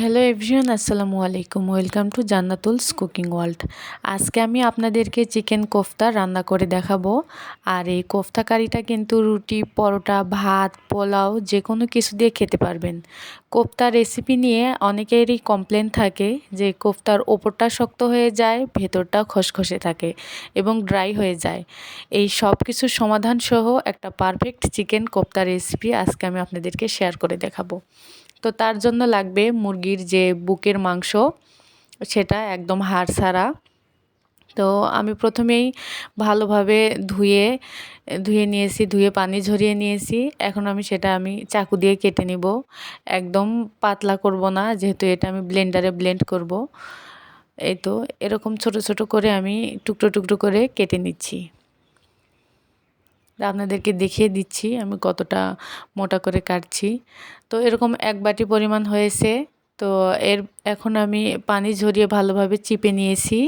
Hello everyone, আসসালামু আলাইকুম। Welcome to Jannatul's cooking world. আজকে আমি আপনাদেরকে চিকেন কোফতা রান্না করে দেখাবো। আর এই কোফতা কারিটা কিন্তু রুটি, পরোটা, ভাত, পোলাও যে কোনো কিছু দিয়ে খেতে পারবেন। কোফতা রেসিপি নিয়ে অনেকেরই কমপ্লেন থাকে যে কোফতার ওপরটা শক্ত হয়ে যায়, ভেতরটা খসখসে থাকে এবং ড্রাই হয়ে যায়। এই সব কিছুর সমাধান সহ একটা পারফেক্ট চিকেন কোফতা রেসিপি আজকে আমি আপনাদেরকে শেয়ার করে দেখাবো। তো তার জন্য লাগবে মুরগির যে বুকের মাংস, সেটা একদম হাড় ছাড়া তো আমি প্রথমেই ভালোভাবে ধুয়ে ধুয়ে নিয়েছি, ধুয়ে পানি ঝরিয়ে নিয়েছি। এখন আমি সেটা আমি চাকু দিয়ে কেটে নিব। একদম পাতলা করব না, যেহেতু এটা আমি ব্লেন্ডারে ব্লেন্ড করব। এই তো, এরকম ছোট ছোট করে আমি টুকরো টুকরো করে কেটে নিচ্ছি। আপনাদেরকে দেখিয়ে দিচ্ছি, আমি কতটা মোটা করে কাটছি। তো এরকম এক বাটি পরিমাণ হয়েছে, তো এর এখন আমি পানি ঝরিয়ে ভালোভাবে চিপে নিয়েছি,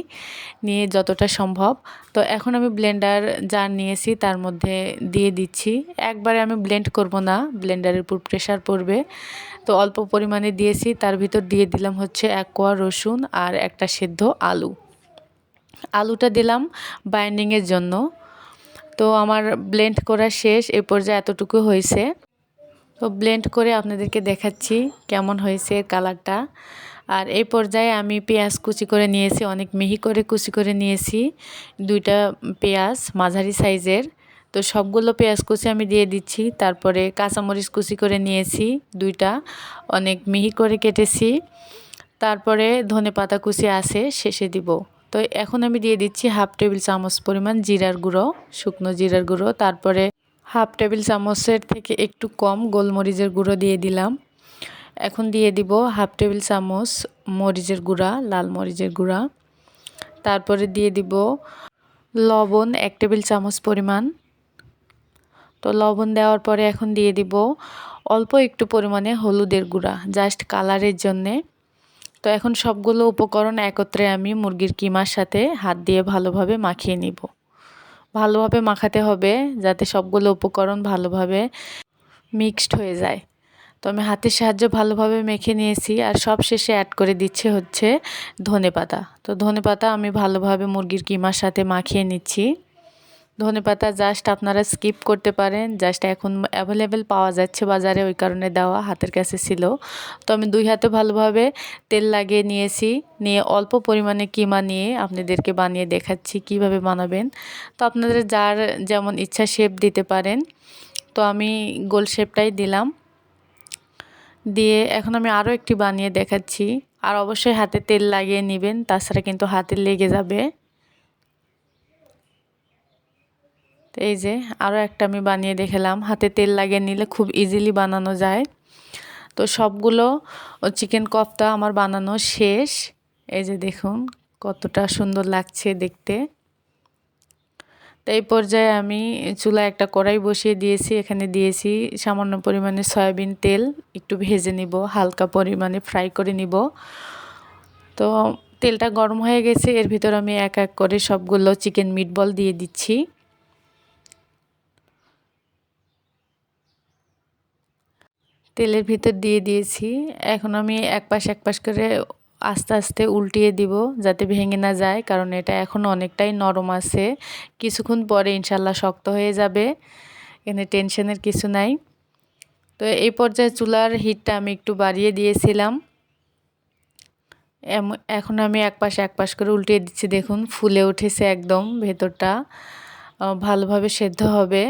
নিয়ে যতটা সম্ভব। তো এখন আমি ব্লেন্ডার জার নিয়েছি, তার মধ্যে দিয়ে দিচ্ছি। একবারে আমি ব্লেন্ড করব না, ব্লেন্ডারের উপর প্রেশার পড়বে। তো অল্প পরিমাণে দিয়েছি, তার ভিতর দিয়ে দিলাম হচ্ছে এক কোয়া রসুন আর একটা সেদ্ধ আলু। আলুটা দিলাম বাইন্ডিংয়ের জন্য। তো আমার ব্লেন্ড করা শেষ, এ পর্যায়ে এতটুকু হয়েছে। তো ব্লেন্ড করে আপনাদেরকে দেখাচ্ছি কেমন হয়েছে কালারটা। আর এই পর্যায়ে আমি পেঁয়াজ কুচি করে নিয়েছি, অনেক মিহি করে কুচি করে নিয়েছি। দুইটা পেঁয়াজ, মাঝারি সাইজের। তো সবগুলো পেঁয়াজ কুচি আমি দিয়ে দিচ্ছি, তারপরে কাঁচামরিচ কুচি করে নিয়েছি দুইটা, অনেক মিহি করে কেটেছি। তারপরে ধনে পাতা কুচি আছে, শেষে দিব। তো এখন আমি দিয়ে দিচ্ছি হাফ টেবিল চামচ পরিমাণ জিরার গুঁড়ো, শুকনো জিরার গুঁড়ো। তারপরে হাফ টেবিল চামচের থেকে একটু কম গোলমরিচের গুঁড়ো দিয়ে দিলাম। এখন দিয়ে দিব হাফ টেবিল চামচ মরিচের গুঁড়া, লাল মরিচের গুঁড়া। তারপরে দিয়ে দিব লবণ এক টেবিল চামচ পরিমাণ। তো লবণ দেওয়ার পরে এখন দিয়ে দিব অল্প একটু পরিমাণে হলুদের গুঁড়া, জাস্ট কালারের জন্যে। তো এখন সবগুলো উপকরণ একত্রে আমি মুরগির কিমার সাথে হাত দিয়ে ভালোভাবে মাখিয়ে নিব। ভালোভাবে মাখাতে হবে যাতে সবগুলো উপকরণ ভালোভাবে মিক্সড হয়ে যায়। তো আমি হাতের সাহায্যে ভালোভাবে মেখে নিয়েছি আর সব শেষে অ্যাড করে দিচ্ছে হচ্ছে ধনে পাতা। তো ধনে পাতা আমি ভালোভাবে মুরগির কিমার সাথে মাখিয়ে নিচ্ছি। ধনে পাতা জাস্ট আপনারা স্কিপ করতে পারেন। জাস্ট এখন অ্যাভেলেবেল পাওয়া যাচ্ছে বাজারে, ওই কারণে দেওয়া হাতের কাছে ছিল। তো আমি দুই হাতে ভালোভাবে তেল লাগিয়ে নিয়েছি। নিয়ে অল্প পরিমাণে কিমা নিয়ে আপনাদেরকে বানিয়ে দেখাচ্ছি কীভাবে বানাবেন। তো আপনাদের যার যেমন ইচ্ছা শেপ দিতে পারেন। তো আমি গোল শেপটাই দিলাম। দিয়ে এখন আমি আরও একটি বানিয়ে দেখাচ্ছি। আর অবশ্যই হাতে তেল লাগিয়ে নেবেন, তাছাড়া কিন্তু হাতে লেগে যাবে। তো এই যে আরও একটা আমি বানিয়ে দেখালাম। হাতে তেল লাগিয়ে নিলে খুব ইজিলি বানানো যায়। তো সবগুলো চিকেন কফটা আমার বানানো শেষ। এই যে দেখুন, কতটা সুন্দর লাগছে দেখতে। তো এই পর্যায়ে আমি চুলায় একটা কড়াই বসিয়ে দিয়েছি। এখানে দিয়েছি সামান্য পরিমাণে সয়াবিন তেল। একটু ভেজে নিব, হালকা পরিমাণে ফ্রাই করে নিব। তো তেলটা গরম হয়ে গেছে। এর ভিতর আমি এক এক করে সবগুলো চিকেন মিটবল দিয়ে দিচ্ছি। তেলের ভিতর দিয়ে দিয়েছি। এখন আমি এক পাশ এক পাশ করে আস্তে আস্তে উল্টিয়ে দিব যাতে ভেঙে না যায়, কারণ এটা এখন অনেকটাই নরম আছে। কিছুক্ষণ পরে ইনশাল্লাহ শক্ত হয়ে যাবে, এখানে টেনশনের কিছু নাই। তো এই পর্যায়ে চুলার হিটটা আমি একটু বাড়িয়ে দিয়েছিলাম। এখন আমি এক পাশ এক পাশ করে উল্টিয়ে দিচ্ছি, দেখুন ফুলে উঠেছে একদম ভেতরটা। ভালোভাবে সেদ্ধ হবে।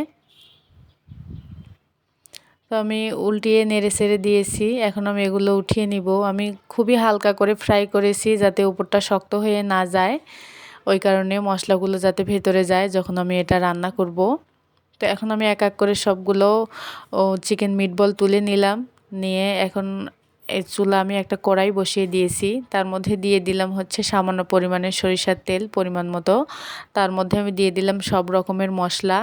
তো আমি উল্টিয়ে নেড়ে ছেড়ে দিয়েছি। এখন আমি এগুলো উঠিয়ে নিব। আমি খুবই হালকা করে ফ্রাই করেছি যাতে উপরটা শক্ত হয়ে না যায়। ওই কারণে মশলাগুলো যাতে ভেতরে যায় যখন আমি এটা রান্না করব। তো এখন আমি এক এক করে সবগুলো চিকেন মিটবল তুলে নিলাম। নিয়ে এখন এই চুলা আমি একটা কড়াই বসিয়ে দিয়েছি। তার মধ্যে দিয়ে দিলাম হচ্ছে সামান্য পরিমাণে সরিষার তেল পরিমাণ মতো। তার মধ্যে আমি দিয়ে দিলাম সব রকমের মশলা।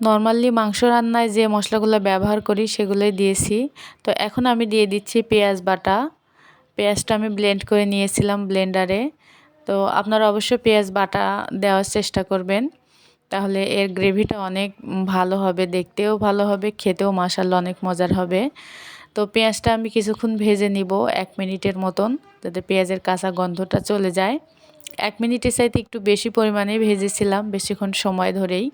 নর্মালি মাংস রান্নায় যে মশলাগুলো ব্যবহার করি সেগুলোই দিয়েছি। তো এখন আমি দিয়ে দিচ্ছি পেঁয়াজ বাটা। পেঁয়াজটা আমি ব্লেন্ড করে নিয়েছিলাম ব্লেন্ডারে তো আপনারা অবশ্যই পেঁয়াজ বাটা দেওয়ার চেষ্টা করবেন। তাহলে এর গ্রেভিটা অনেক ভালো হবে, দেখতেও ভালো হবে, খেতেও মাসাল্লা অনেক মজার হবে। তো পেঁয়াজটা আমি কিছুক্ষণ ভেজে নিব এক মিনিটের মতন, যাতে পেঁয়াজের কাঁচা গন্ধটা চলে যায়। এক মিনিটের চাইতে একটু বেশি পরিমাণে ভেজেছিলাম, বেশিক্ষণ সময় ধরেই।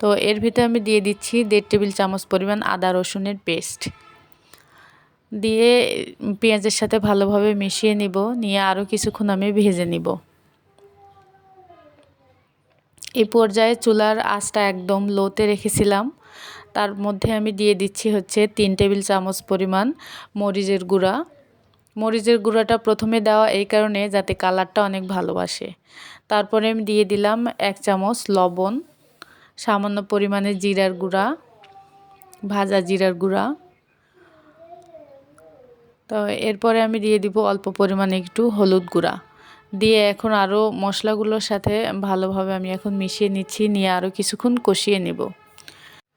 তো এর ভিতরে আমি দিয়ে দিচ্ছি দেড় টেবিল চামচ পরিমাণ আদা রসুনের পেস্ট। দিয়ে পেঁয়াজের সাথে ভালোভাবে মিশিয়ে নিব, নিয়ে আরও কিছুক্ষণ আমি ভেজে নিব। এই পর্যায়ে চুলার আঁচটা একদম লোতে রেখেছিলাম। তার মধ্যে আমি দিয়ে দিচ্ছি হচ্ছে তিন টেবিল চামচ পরিমাণ মরিচের গুঁড়া। মরিচের গুঁড়াটা প্রথমে দেওয়া এই কারণে যাতে কালারটা অনেক ভালোবাসে। তারপরে আমি দিয়ে দিলাম এক চামচ লবণ। সামান্য পরিমাণে জিরার গুঁড়া, ভাজা জিরার গুঁড়া। তো এরপরে আমি দিয়ে দিব অল্প পরিমাণে একটু হলুদ গুঁড়া। দিয়ে এখন আরও মশলাগুলোর সাথে ভালোভাবে আমি এখন মিশিয়ে নিচ্ছি, নিয়ে আরও কিছুক্ষণ কষিয়ে নেব।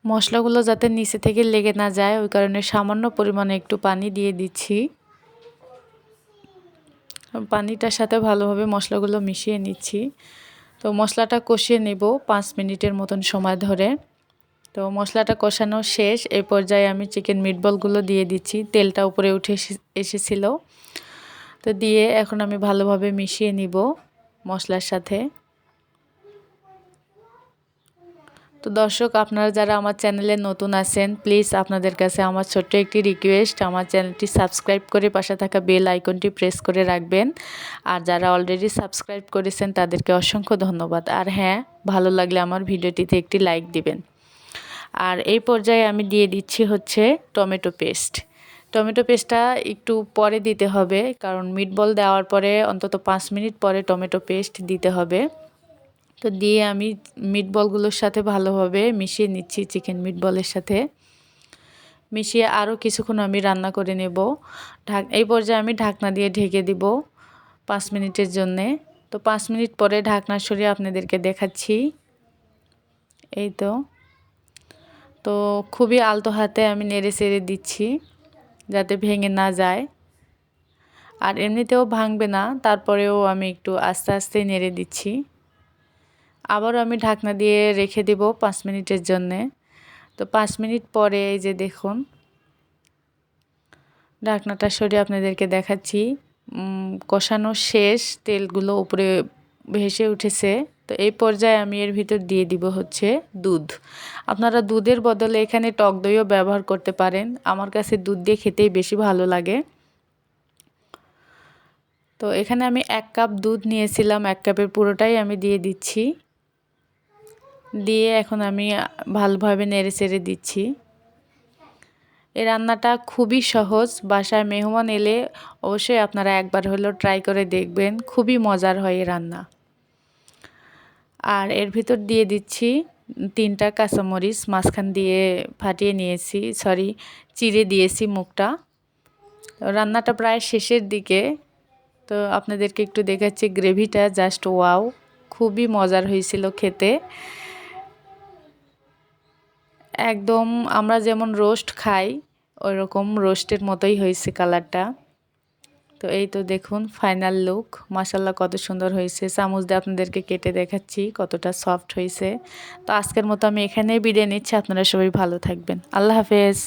মশলাগুলো যাতে নিচে থেকে লেগে না যায়, ওই কারণে সামান্য পরিমাণে একটু পানি দিয়ে দিচ্ছি। পানিটার সাথে ভালোভাবে মশলাগুলো মিশিয়ে নিচ্ছি। তো মশলাটা কষিয়ে নেব পাঁচ মিনিটের মতন সময় ধরে। তো মশলাটা কষানো শেষ এই পর্যায়ে আমি চিকেন মিটবলগুলো দিয়ে দিচ্ছি। তেলটা উপরে উঠে এসেছিল। তো দিয়ে এখন আমি ভালোভাবে মিশিয়ে নিব মশলার সাথে। তো দর্শক, আপনারা যারা আমার চ্যানেলে নতুন আছেন প্লিজ আপনাদের কাছে আমার ছোট্ট একটি রিকোয়েস্ট আমার চ্যানেলটি সাবস্ক্রাইব করে পাশে থাকা বেল আইকনটি প্রেস করে রাখবেন। আর যারা অলরেডি সাবস্ক্রাইব করেছেন, তাদেরকে অসংখ্য ধন্যবাদ। আর হ্যাঁ ভালো লাগলে আমার ভিডিওটিতে একটি লাইক দিবেন। আর এই পর্যায়ে আমি দিয়ে দিচ্ছি হচ্ছে টমেটো পেস্ট টমেটো পেস্টটা একটু পরে দিতে হবে, কারণ মিটবল দেওয়ার পরে অন্তত পাঁচ মিনিট পরে টমেটো পেস্ট দিতে হবে। তো দিয়ে আমি মিটবলগুলোর সাথে ভালোভাবে মিশিয়ে নিচ্ছি চিকেন মিটবলের সাথে। মিশিয়ে আরও কিছুক্ষণ আমি রান্না করে নেব। ঢাক এই পর্যায়ে আমি ঢাকনা দিয়ে ঢেকে দিব পাঁচ মিনিটের জন্যে। তো পাঁচ মিনিট পরে ঢাকনা সরিয়ে আপনাদেরকে দেখাচ্ছি। এই তো। তো খুবই আলতো হাতে আমি নেড়ে চেড়ে দিচ্ছি যাতে ভেঙে না যায়। আর এমনিতেও ভাঙবে না, তারপরেও আমি একটু আস্তে আস্তে নেড়ে দিচ্ছি। আবারও আমি ঢাকনা দিয়ে রেখে দেব পাঁচ মিনিটের জন্যে। তো পাঁচ মিনিট পরে এই যে দেখুন, ঢাকনাটা সরিয়ে আপনাদেরকে দেখাচ্ছি। কষানো শেষ, তেলগুলো উপরে ভেসে উঠেছে। তো এই পর্যায়ে আমি এর ভিতর দিয়ে দিব হচ্ছে দুধ। আপনারা দুধের বদলে এখানে টক দইও ব্যবহার করতে পারেন। আমার কাছে দুধ দিয়ে খেতেই বেশি ভালো লাগে। তো এখানে আমি এক কাপ দুধ নিয়েছিলাম, এক কাপের পুরোটাই আমি দিয়ে দিচ্ছি। দিয়ে এখন আমি ভালোভাবে নেড়ে চেড়ে দিচ্ছি। এই রান্নাটা খুবই সহজ, বাসায় মেহমান এলে অবশ্যই আপনারা একবার হলেও ট্রাই করে দেখবেন, খুবই মজার হয় এই রান্না। আর এর ভিতর দিয়ে দিচ্ছি তিনটা কাঁচামরিচ, মাঝখান দিয়ে ফাটিয়ে নিয়েছি সরি চিড়ে দিয়েছি মুখটা। রান্নাটা প্রায় শেষের দিকে, তো আপনাদেরকে একটু দেখাচ্ছি গ্রেভিটা জাস্ট ওয়াও খুবই মজার হয়েছিল খেতে। একদম আমরা যেমন রোস্ট খাই ওই রকম রোস্টের মতোই হয়েছে কালারটা তো এই তো দেখুন ফাইনাল লুক মাসাল্লাহ কত সুন্দর হয়েছে। চামচ দিয়ে আপনাদেরকে কেটে দেখাচ্ছি কতটা সফট হয়েছে। তো আজকের মতো আমি এখানেই বিদায় নিচ্ছি, আপনারা সবাই ভালো থাকবেন। আল্লাহ হাফেজ।